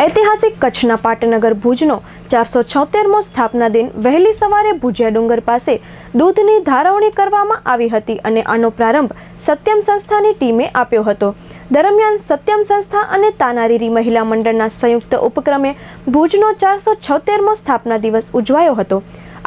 ઐતિહાસિક કચ્છના પાટનગર ભુજનો ચારસો છોતેરમો સ્થાપના દિન વહેલી સવારે ભુજિયા ડુંગર પાસે દૂધની ધારવણી કરવામાં આવી હતી અને આનો પ્રારંભ સત્યમ સંસ્થાની ટીમે આપ્યો હતો. દરમિયાન સત્યમ સંસ્થા અને તાનારીરી મહિલા મંડળના સંયુક્ત ઉપક્રમે ભુજનો ચારસો છોતેરમો સ્થાપના દિવસ ઉજવાયો હતો.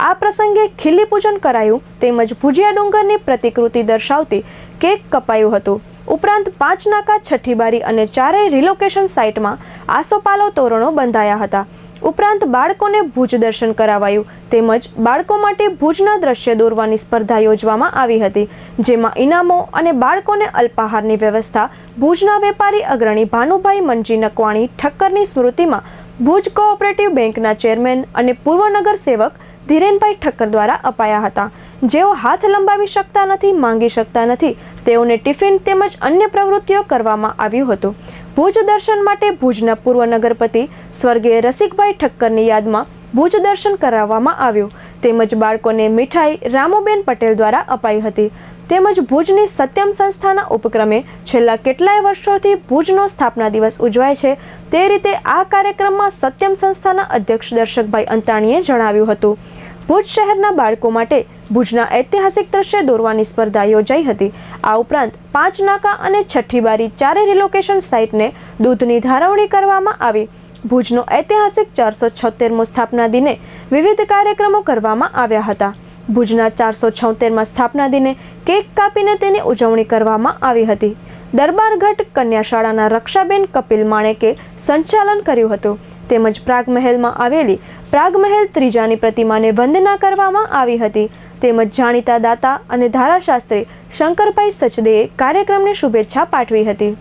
આ પ્રસંગે ખીલી પૂજન કરાયું તેમજ ભુજિયા ડુંગરની પ્રતિકૃતિ દર્શાવતી કેક કપાયું હતું. ઉપરાંત પાંચ નાકા, છઠ્ઠી બારી અને ચારેય રિલોકેશન સાઇટમાં આસોપાલો તોરણો બંધાયા હતા. ઉપરાંત બાળકોને ભુજ દર્શન કરાવાયું. તેમજ બાળકો માટે ભુજના દ્રશ્ય દોરવાની સ્પર્ધા યોજવામાં આવી હતી. જેમાં ઇનામો અને બાળકોને અલ્પાહારની વ્યવસ્થા, ભુજના વેપારી અગ્રણી ભાનુભાઈ મંજી નકવાણી ઠક્કરની સ્મૃતિમાં ભુજ કોઓપરેટિવ બેંકના ચેરમેન અને પૂર્વ નગર સેવક ધીરેનભાઈ ઠક્કર દ્વારા અપાયા હતા. જેઓ હાથ લંબાવી શકતા નથી, માંગી શકતા નથી, તેઓને ટિફિન તેમજ અન્ય પ્રવૃત્તિઓ કરવામાં આવ્યું હતું. ભુજ દર્શન માટે ભુજના પૂર્વ નગરપતિ સ્વર્ગીય રસિકભાઈ ઠક્કરની યાદમાં ભુજ દર્શન કરાવવામાં આવ્યું. તેમજ બાળકોને મીઠાઈ રામુબેન પટેલ દ્વારા અપાઈ હતી. તેમજ ભુજની સત્યમ સંસ્થાના ઉપક્રમે છેલ્લા કેટલાય વર્ષોથી ભુજનો સ્થાપના દિવસ ઉજવાય છે. તે રીતે આ કાર્યક્રમમાં સત્યમ સંસ્થાના અધ્યક્ષ દર્શકભાઈ અંતાણીએ જણાવ્યું હતું. ભુજ શહેરના બાળકો માટે ભુજના ઐતિહાસિક દ્રશ્ય દોરવાની સ્પર્ધા યોજાઈ હતી. આ ઉપરાંત પાંચ નાકા અને છઠ્ઠી બારી ચારે રિલોકેશન સાઇટને દૂધની ધારવણી કરવામાં આવી. ભુજનો ઐતિહાસિક ચારસો છોતેરમો સ્થાપના દિને વિવિધ કાર્યક્રમો કરવામાં આવ્યા હતા. ભુજના ચારસો છોતેરમાં સ્થાપના દિને કેક કાપીને તેની ઉજવણી કરવામાં આવી હતી. દરબારગઢ કન્યા શાળાના રક્ષાબેન કપિલ માણેકે સંચાલન કર્યું હતું. તેમજ પ્રાગમહેલમાં આવેલી પ્રાગમહેલ ત્રીજાની પ્રતિમાને વંદના કરવામાં આવી હતી. તેમજ જાણીતા દાતા અને ધારાશાસ્ત્રી શંકરભાઈ સચદેએ કાર્યક્રમને શુભેચ્છા પાઠવી હતી.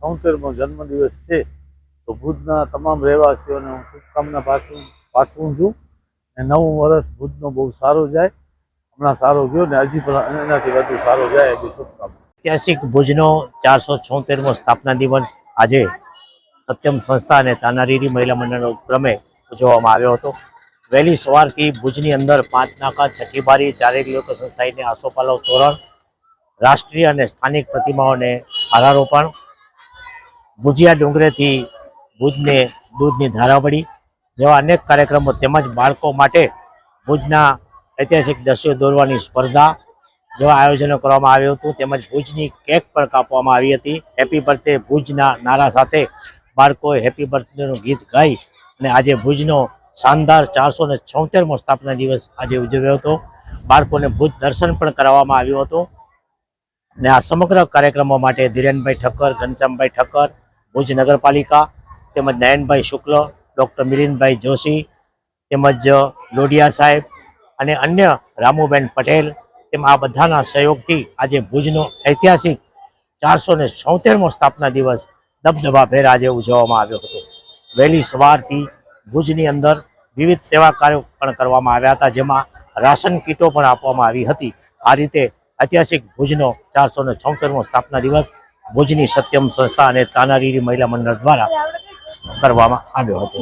છોતેરમો જન્મદિવસ છે તો ભુજના તમામ રહેવાસીઓને હું શુભકામના પાછું પાઠવું છું. અને નવું વર્ષ ભુજનો બહુ સારો જાય હમણાં સારો ગયો ને હજી પણ એનાથી વધુ સારો જાય એવી શુભકામના. ઐતિહાસિક ભુજનો ચારસો છોતેરમો સ્થાપના દિવસ આજે સત્યમ સંસ્થા અને તાનારીરી મહિલા મંડળના ઉપક્રમે ઉજવવામાં આવ્યો હતો. વહેલી સવારથી ભુજની અંદર પાંચ નાકા, છઠ્ઠી બારી, ચારેક લોકો સંસ્થાઈને આસોપાલવ તોરણ, રાષ્ટ્રીય અને સ્થાનિક પ્રતિમાઓને આધારોપણ ભુજિયા ડુંગરેથી ભુજને દૂધની ધારાવળી જેવા અનેક કાર્યક્રમો તેમજ બાળકો માટે ભુજના ઐતિહાસિક દ્રશ્યો દોરવાની સ્પર્ધા જેવા આયોજનો કરવામાં આવ્યું હતું. તેમજ ભુજની કેક પણ કાપવામાં આવી હતી. હેપી બર્થડે ભુજના નારા સાથે બાળકોએ હેપી બર્થડેનું ગીત ગાઈ અને આજે ભુજનો શાનદાર ચારસો ને છોતેરમો સ્થાપના દિવસ આજે ઉજવ્યો હતો. બાળકોને ભુજ દર્શન પણ કરાવવામાં આવ્યું હતું. ને આ સમગ્ર કાર્યક્રમો માટે ધીરેનભાઈ ઠક્કર, ઘનશ્યામભાઈ ઠક્કર, ભુજ નગરપાલિકા તેમજ નયનભાઈ શુક્લ, ડૉક્ટર મિલિંદભાઈ જોશી તેમજ લોડિયા સાહેબ અને અન્ય રામુબેન પટેલ તેમ આ બધાના સહયોગથી આજે ભુજનો ઐતિહાસિક ચારસો ને છોતેરમો સ્થાપના દિવસ દબદબાભેર આજે ઉજવવામાં આવ્યો હતો. વહેલી સવારથી ભુજની અંદર વિવિધ સેવા કાર્યો પણ કરવામાં આવ્યા હતા, જેમાં રાશન કીટો પણ આપવામાં આવી હતી. આ રીતે ઐતિહાસિક ભુજનો ચારસો ને છોતેરમો સ્થાપના દિવસ ભુજની સત્યમ સંસ્થા અને તાનારીરી મહિલા મંડળ દ્વારા કરવામાં આવ્યો હતો.